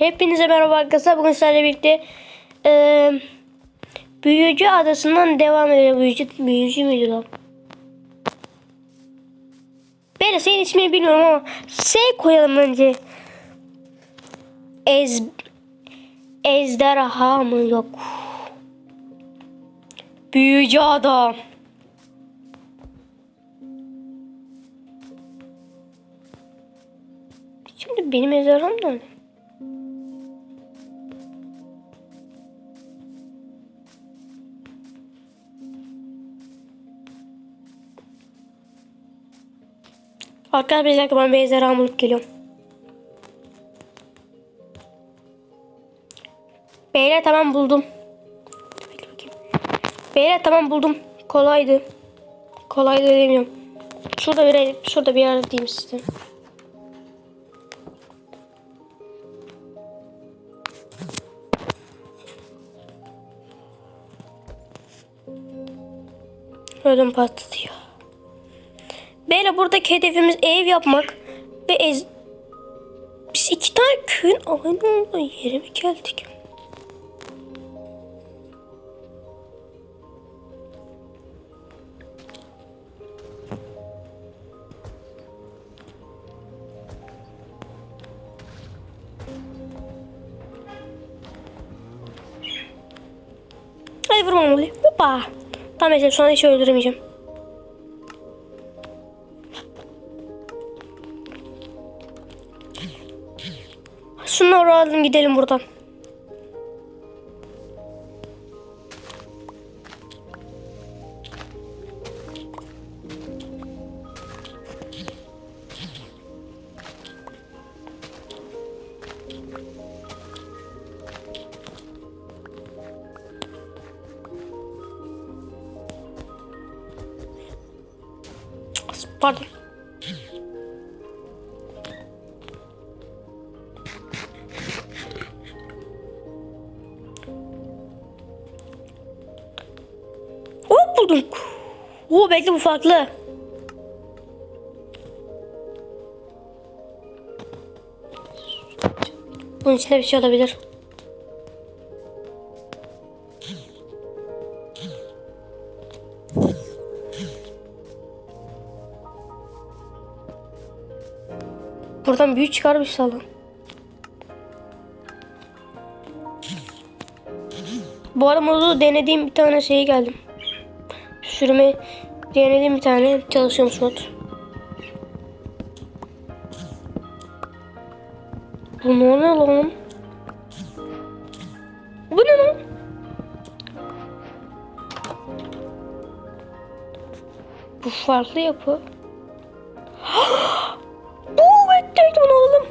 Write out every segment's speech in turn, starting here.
Hepinize merhaba arkadaşlar. Bugün sizlerle birlikte eee Büyücü Adası'ndan devam edelim. Büyücü, büyücü müydü lan? Ben senin ismini bilmiyorum ama şey koyalım önce. Ez Ejderha mı yok? Büyücü adam. Şimdi benim ejderham nerede? Arkadaşlar bir dakika ben ejderha bulup geliyorum. Beyler tamam buldum. Beyler tamam buldum. Kolaydı. Kolaydı demiyorum. Şurada bir şurada bir yer diyeyim size. Ödüm patlatıyor. Beyler buradaki hedefimiz ev yapmak ve ez... Biz iki tane köyün aynı olduğu yere mi geldik? Hadi vurmam oluyor. Hoppa. Tamam Ecem şu an hiç öldüremeyeceğim. Şunları alalım gidelim buradan. Buldum. Oo bekle bu farklı. Bunun içinde bir şey olabilir. Buradan büyük çıkar bir salon. Bu arada denediğim bir tane şeye geldim. Sürümü denediğim bir tane çalışıyormuş mod. Bu ne lan? Bu ne lan? Bu farklı yapı. Bu bekledim onu oğlum.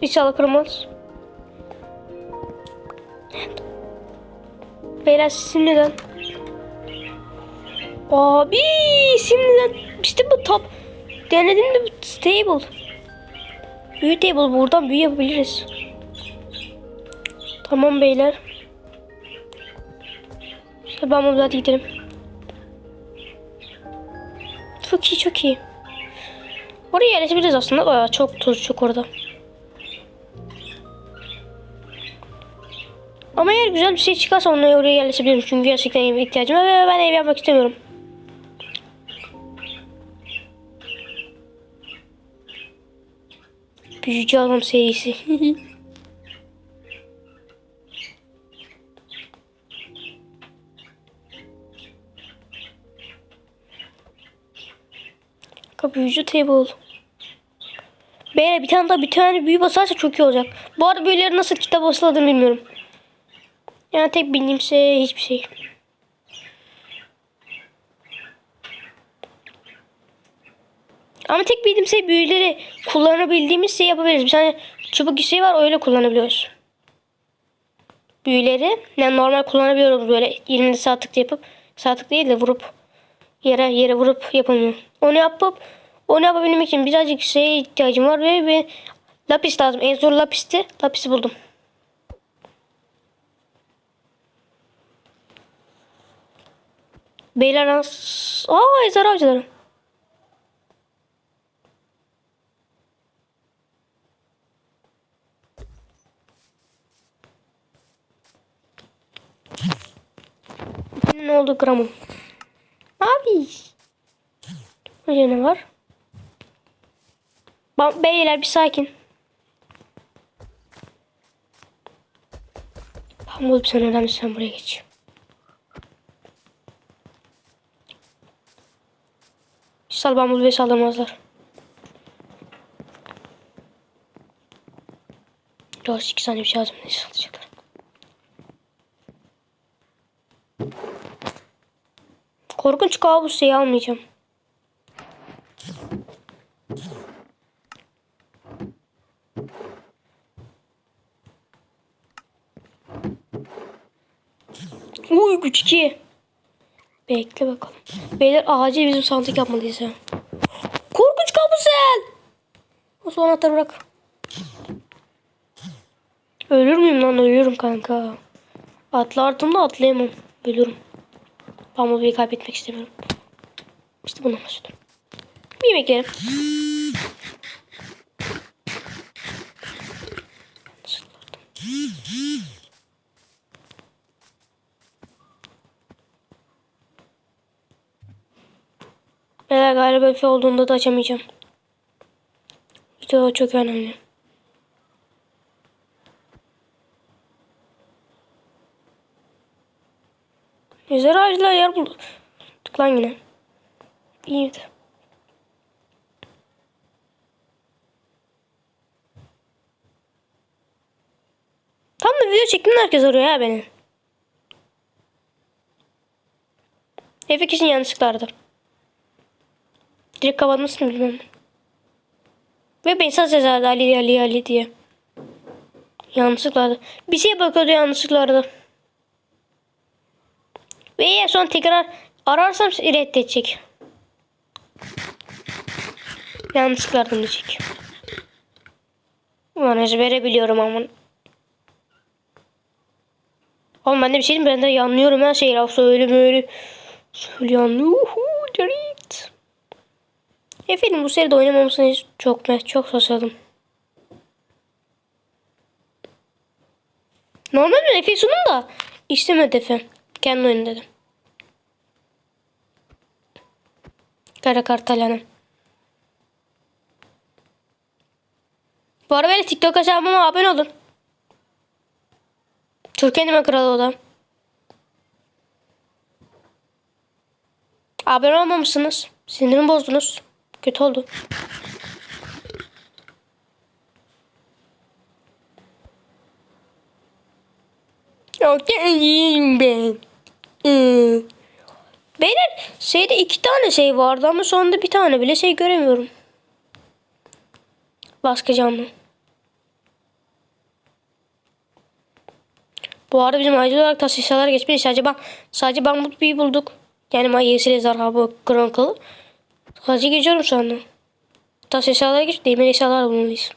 İnşallah kırmaz. Beyler şimdiden. Abi şimdiden işte bu top. Denedim de bu stable. Büyü table buradan büyü yapabiliriz. Tamam beyler. İşte ben burada hadi gidelim. Çok iyi çok iyi. Oraya yerleşebiliriz aslında. Bayağı çok toz çok orada. Ama eğer güzel bir şey çıkarsa onunla oraya yerleşebilirim. Çünkü gerçekten eve ihtiyacım var ve ben ev yapmak istemiyorum. Büyücü adam serisi. Büyücü table. Beyler bir tane daha bir tane büyü basarsa çok iyi olacak. Bu arada büyüleri nasıl kitap basıldığını bilmiyorum. Yani tek bildiğim şey hiçbir şey. Ama tek bildiğim şey büyüleri kullanabildiğimiz şey yapabiliriz. Bir tane çubuk şey var öyle kullanabiliyoruz. Büyüleri yani normal kullanabiliyoruz böyle 20 sağ tıkla yapıp sağ tık değil de vurup yere yere vurup yapamıyor. Onu yapıp onu yapabilmek için birazcık şeye ihtiyacım var ve, ve lapis lazım. En zor lapisti. Lapisi buldum. Beyler Anas... Aa Ezer Avcıları. ne oldu gramı? Abi. Burada ne var? Beyler bir sakin. Pambul sen önemli sen buraya geç. Sal bambul ve saldırmazlar. 4 2 saniye bir şey lazım. Ne saldıracaklar? Korkunç kabus şeyi almayacağım. Uy güç 2. Bekle bakalım. Beyler acil bizim sandık yapmalıyız ya. Korkunç kabusel. O son anahtarı bırak. Ölür müyüm lan? Ölüyorum kanka. Atlardım da atlayamam. Ölürüm. Bumblebee'yi kaybetmek istemiyorum. İşte bunu bahsediyorum. Bir yemek yerim. Beyler galiba Efe olduğunda da açamayacağım. Video çok önemli. Yüzer ağacılar yer bulduk lan yine. İyiydi. Tam da video çektim herkes arıyor ha beni. Efe kesin yanlışlıklardır. Direkt kapatmasını bilmem. Ve sadece yazardı Ali Ali Ali diye. Yanlışlıklardı. Bir şey bakıyordu yanlışlıklardı. Ve eğer sonra tekrar ararsam reddedecek. Yanlışlıklardan diyecek. Ulan ezbere biliyorum ama. Oğlum ben de bir şey diyeyim ben de yanlıyorum her şeyi. Laf söyle böyle. Söyle anlıyorum. Direkt. Efendim bu seride oynamamasını çok çok şaşırdım. Normal bir Efe sunum da istemedi Efe. Kendi oyunu dedim. Kara Kartalya'nın. Bu arada benim TikTok hesabıma abone olun. Türkiye'nin kralı o da. Abone olmamışsınız. Sinirimi bozdunuz. Kötü oldu. Yok iyiyim ben. Ee, şeyde iki tane şey vardı ama sonunda bir tane bile şey göremiyorum. Başka canlı. Bu arada bizim acil olarak tasarışlar geçmiş. Sadece ben sadece ben bu bulduk. Yani ben yeşil zarhabı kranklı. Sadece geçiyorum şu anda. Tasarışlar geç. Demir eşyalar bulmalıyız.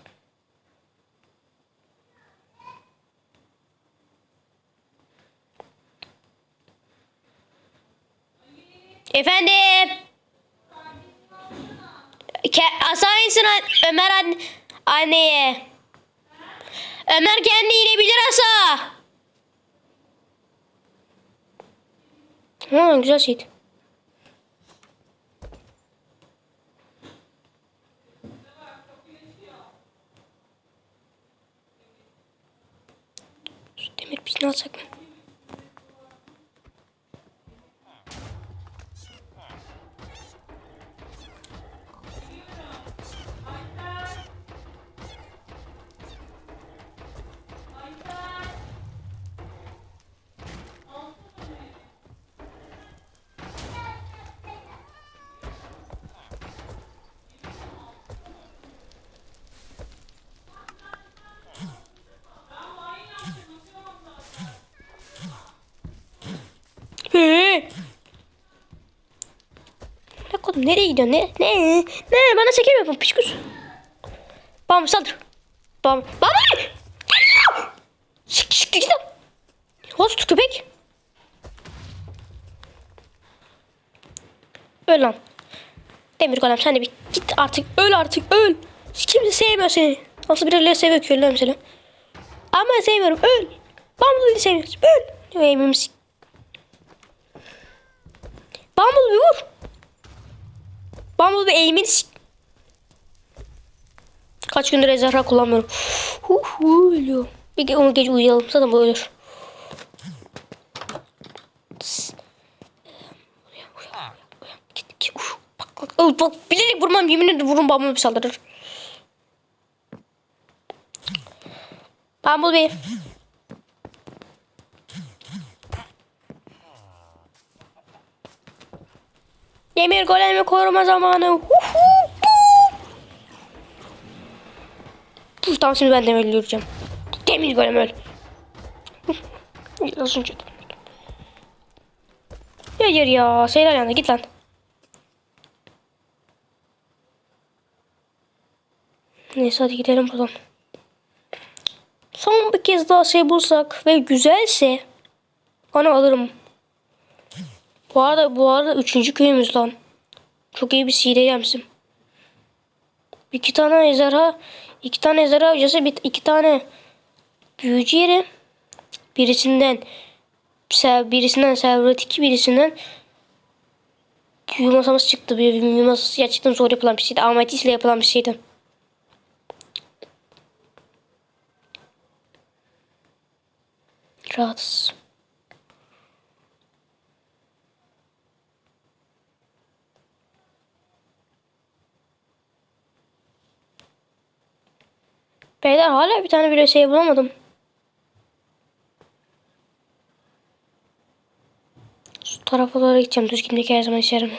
Efendim. Aşağı insin Ömer an anneye. Ömer kendi inebilir aşağı. Ha güzel şeydi. Şu demir nereye gidiyorsun? Ne? Ne? Ne? Bana çekim yapın pişkus. Bam saldır. Bam. Bam. Şık şık git. Host köpek. Öl lan. Demir golem sen de bir git artık öl artık öl. Kimse sevmiyor seni. Nasıl birileri seviyor ki öyle mesela. Ama sevmiyorum öl. Bambu'yu seviyoruz öl. Evimiz Bumblebee vur. Bumblebee eğimini s- Kaç gündür ejderha kullanmıyorum. Hu hu. Bir ge- onu gece uyuyalım zaten bu ölür. Bak, bak, bilerek vurmam yemin ederim vururum Bumblebee saldırır. Bumblebee. Demir golemi koruma zamanı. Puf, tamam şimdi ben demir öldüreceğim. Demir golem öl. Az önce. Hayır ya. Şeyler yanında git lan. Neyse hadi gidelim buradan. Son bir kez daha şey bulsak ve güzelse onu alırım. Bu arada bu arada üçüncü köyümüz lan. Çok iyi bir sihire gelmişim. İki tane ejderha, iki tane ejderha hocası, bir, iki tane büyücü yeri. Birisinden birisinden servet iki birisinden büyü masamız çıktı. Büyü masası gerçekten zor yapılan bir şeydi. Ametisle yapılan bir şeydi. Rahatsız. Beyler hala bir tane bile şey bulamadım. Şu tarafa doğru gideceğim. Düz gitmek her zaman işe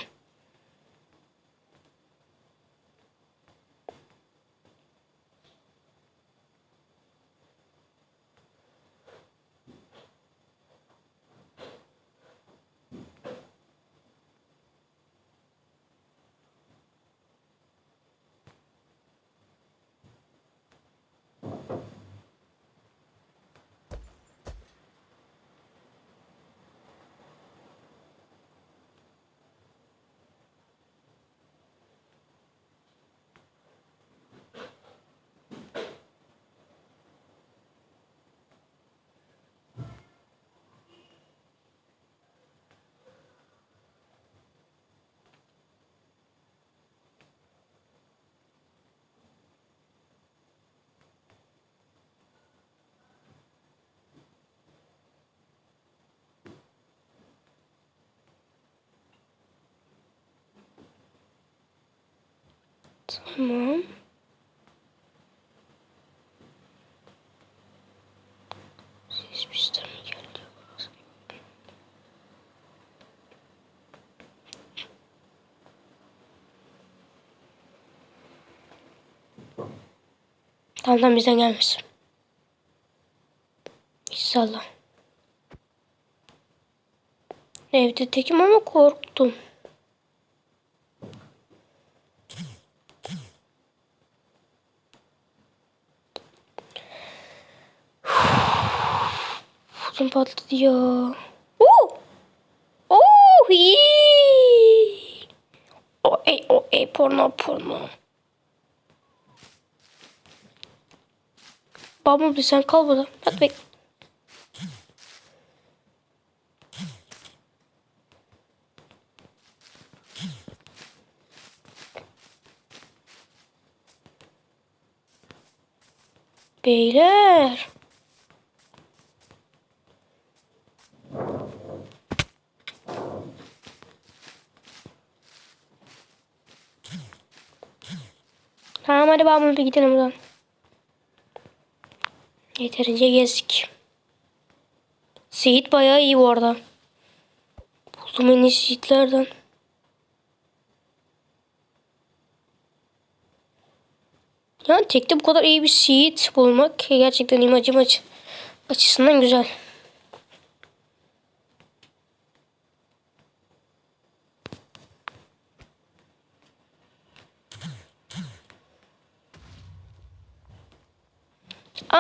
Tamam. Ses bizden mi geldi? Tamam tamam bizden gelmez. İnşallah. Evde tekim ama korktum. Patladı. Oo! Oo! hii! O ey o ey porno porno. Bir sen kal burada. Bak bek. Beyler. Babam bir gidelim buradan. Yeterince gezdik. Seyit bayağı iyi bu arada. Buldum en iyi Seyitlerden. Yani tekte bu kadar iyi bir Seyit bulmak gerçekten imajım açı açısından güzel.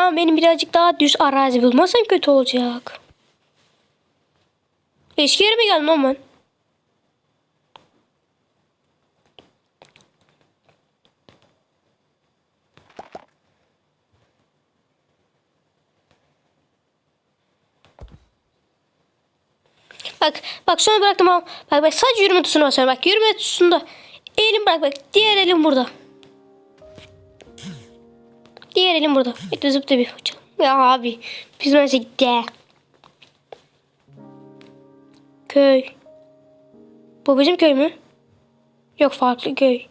Ama benim birazcık daha düz arazi bulmasam kötü olacak. Eski yerime geldim lan. Bak bak sonra bıraktım ama bak bak sadece yürüme tuşuna basıyorum. Bak yürüme tuşunda elim bırak bak diğer elim burada. Diğer elim burada. Bekle zıpla bir uçalım. Ya abi biz nasıl gitti? Köy. Bu bizim köy mü? Yok farklı köy.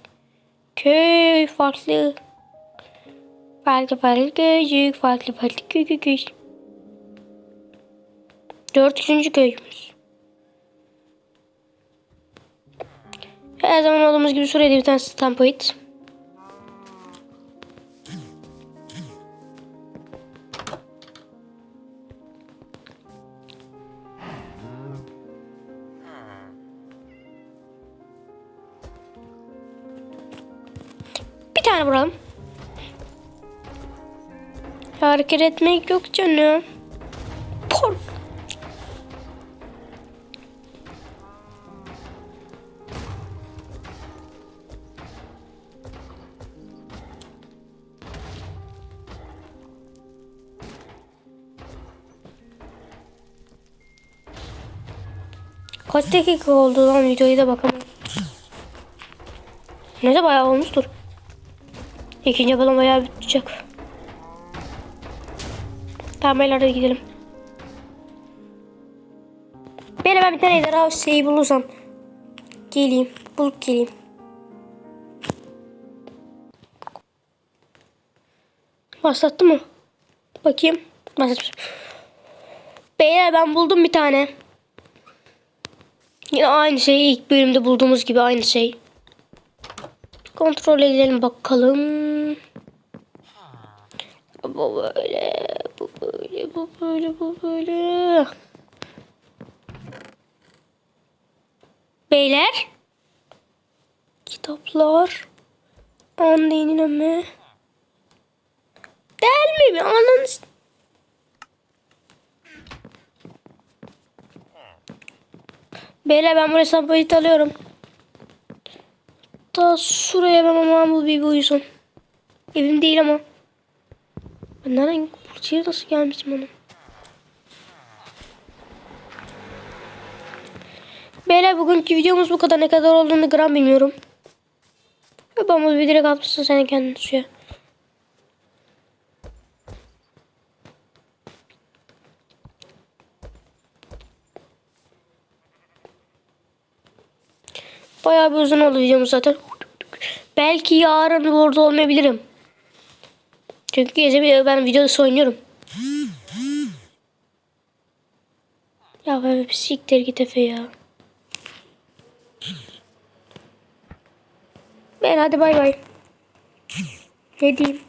Köy farklı. Farklı farklı köycük. Farklı farklı köy köy köy. Dört üçüncü köyümüz. Her zaman olduğumuz gibi şuraya da bir tane stampoid. Hareket etmek yok canım. Por. Kaç dakika oldu lan videoyu da bakalım. Ne de bayağı olmuştur. İkinci bölüm bayağı bitecek. Hadi gidelim. Beni ben bir tane ejderha şeyi bulursam geleyim. Bulup geleyim. Başlattı mı? Bakayım. Başlatmış. Beyler ben buldum bir tane. Yine aynı şey ilk bölümde bulduğumuz gibi aynı şey. Kontrol edelim bakalım. Bu böyle, böyle, bu böyle, bu böyle. Beyler. Kitaplar. Annenin mi? Değil mi? Ananız. Beyler ben buraya sampayı alıyorum. Ta şuraya ben ama bir uyusun. Evim değil ama. Ben nereden buraya nasıl gelmişim onu? Beyler bugünkü videomuz bu kadar. Ne kadar olduğunu gram bilmiyorum. Ben bu direkt atmışsın senin kendin suya. Bayağı bir uzun oldu videomuz zaten. Belki yarın burada olmayabilirim. Çünkü gece ben videoda oynuyorum. Ya ben bir siktir git Efe ya. Ben hadi bay bay. Ne diyeyim?